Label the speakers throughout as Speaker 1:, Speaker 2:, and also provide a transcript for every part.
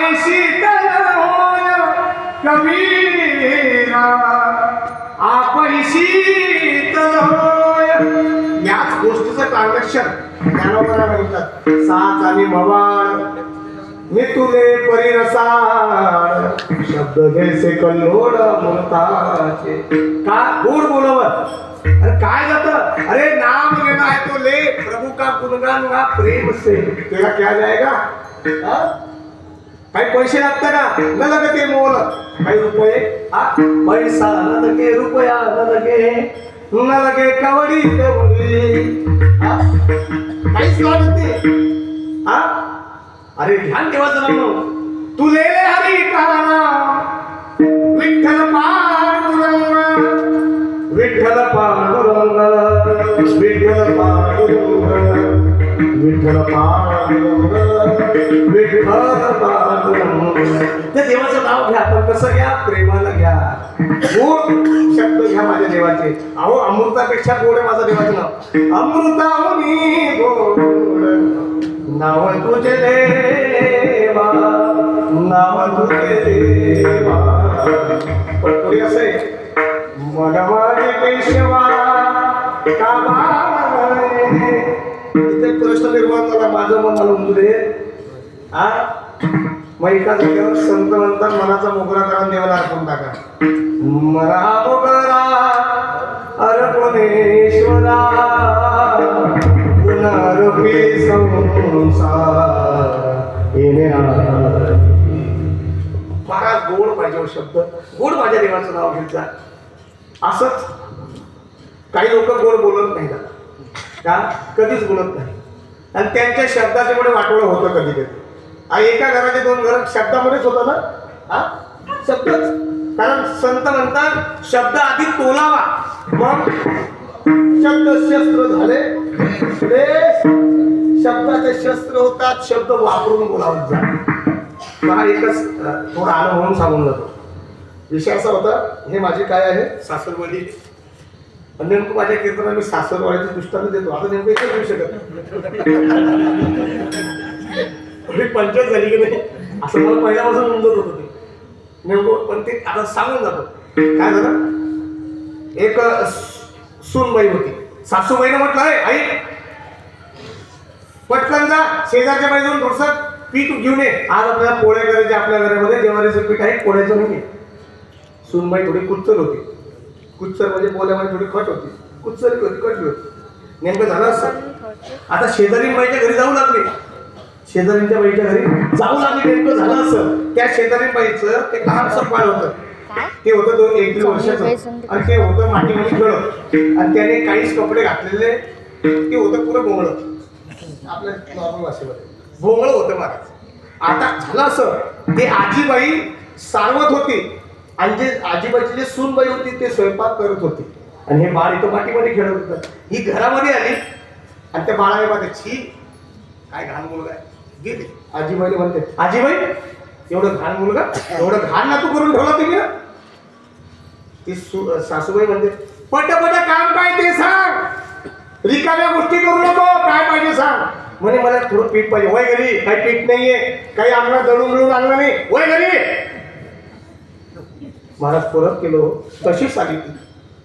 Speaker 1: शीतल होय कबीरा. आपण शीतल होय. याच गोष्टीचं ट्रान्झॅक्शन ज्ञानोबरा म्हणतात. साच आणि भवान मी तुले परिरसाळ. शब्द घ्यायचे कल्लोळ मुलताचे का? गोड बोलवत. अरे काय जात? अरे नाम लेना है तो ले प्रभु का गुणगान गा प्रेम से? तेरा क्या जाएगा हा? काही पैसे लागतात का? न लगते मोल? काही रुपये? हा? पैसा न लगे रुपया न लगे न लगे कवडी काहीच लागत नाही हा? अरे ध्यान ठेवायचं तू लेले हरी काना विठ्ठल पांडुरंग विठ्ठल पांडुरंग त्या देवाचं नाव घ्या पण कसं घ्या प्रेमानं घ्या. गोड शब्द घ्या माझ्या देवाचे. अहो अमृतापेक्षा गोड आहे माझं देवाचं नाव. अमृताहुनी गोड. नाव तुझे देवा नाव तुझे देवा. पण पुढे असं आहे. मन माझे पेशवा दे हा मग एका जागेवर संत म्हणतात मनाचा मोगरा करून देवाला अर्पण टाका. मरा मोगरा अर्पणेश्वरा. पुनरुपी संसार. येणे महाराज गोड पाहिजे हो शब्द. गोड माझ्या देवाचं नाव घ्यायचा असंच काही लोक गोड बोलत नाही का? कधीच बोलत नाही आणि त्यांच्या शब्दाचे वाटोळं होतं कधी कधी आ, एका घराचे दोन घर शब्दामध्येच होतं ना? हा? शब्दच कारण संत म्हणतात शब्द आधी तोलावा. मग शब्द शस्त्र झाले. पुढे शब्दाचे शस्त्र होतात शब्द वापरून बोलावत जा. मला एकच अ, थोडा म्हणून सांगून जातो. विषय असा होता हे माझे काय आहे? सासरवाडी. पण नेमकं माझ्या कीर्तनात मी सासरवाड्याचे दृष्टांत देतो. आता नेमकं एकच देऊ शकत मी पंचायत झाली की नाही? असं मला पहिल्यापासून उमजत होतं ते. नेमकं पण ते आता सांगून जातो. काय झालं? एक सूनबाई होती. सासूबाईनं म्हटलं आहे आई पटकन जा शेजारच्या बाई जाऊन थोडस पीठ घेऊन ये. आज आपल्याला पोळ्या करायचे आपल्या घरामध्ये जेवारीचं पीठ आहे पोळ्याचं नाही सुनबाई थोडी कुचल होती. कुच्चर म्हणजे पोळ्यामध्ये थोडी खट होती. कुच्चर होती कटली होती. नेमकं झालं असं. आता शेजारी बाईच्या घरी जाऊ लागले. शेजारीच्या बाईच्या घरी जाऊ लागले नेमकं झालं असं. त्या शेजारी बाईचं ते लहानसं बाळ होतं. ते होतं दोन एक दीड वर्षाचं. आणि ते होतं मातीमध्ये खेळत आणि त्याने काहीच कपडे घातलेले ते होतं पुरं भोंगळं. आपल्या नॉर्मल भाषेमध्ये भोंगळ होतं महाराज आता झालं असं. ते आजीबाई सारवत होती. आणि जे आजीबाईची जे सूनबाई होती ते स्वयंपाक करत होती. आणि हे बाळ इथं मातीमध्ये खेळत होतं. ही घरामध्ये आली. आणि त्या बाळाने मध्ये छी काय घाण मुलगा आहे. गेली. आजीबाईने म्हणते आजीबाई एवढं घाण मुलगा? एवढं घाण ना तू करून ठेवला तुम्ही ना? ती सासूबाई म्हणते पटपट काम काय ते सांग. रिकाम्या गोष्टी करू नको. काय पाहिजे सांग. म्हणे मला थोडं पीठ पाहिजे. वय घरी. काही पीठ नाहीये. काही अंगणा दळून मिळून आणलं नाही. वय घरी. महाराज परत केलो. तशीच आली ती.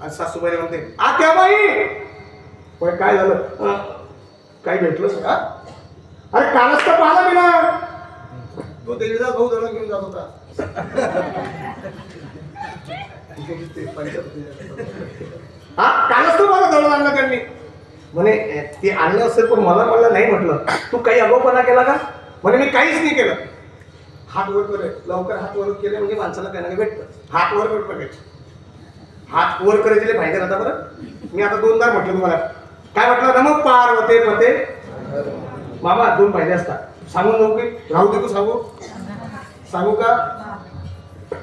Speaker 1: आणि सासूबाई म्हणते आत्या बाई! पण काय झालं? काय भेटलंच का? अरे कालच तर पाहिला मी ना. तो देवीचा भाऊ दळण घेऊन जात होता. हा कालच तो मला दळून आणलं त्यांनी. म्हणे ते आणलं असेल पण मला मला नाही म्हटलं. तू काही अगोपणा केला का? म्हणे मी काहीच नाही केलं. हात वर करे लवकर हात वर केले म्हणजे माणसाला काही ना भेटतं. हात वर वर करायचे हात वर करायचे फायदा राहता बरं. मी आता दोनदा म्हटलं तुम्हाला. काय म्हटलं ना मग होते पते मामा दोन फायदे असतात. सांगून नको की? राहू दे तू सांगू. सांगू का?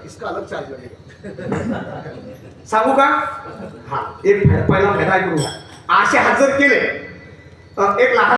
Speaker 1: इसका अलग चार्ज लगेगा. सांगू का? हा एक पहिला फायदा ऐकून घ्या. असे हजर केले एक लहान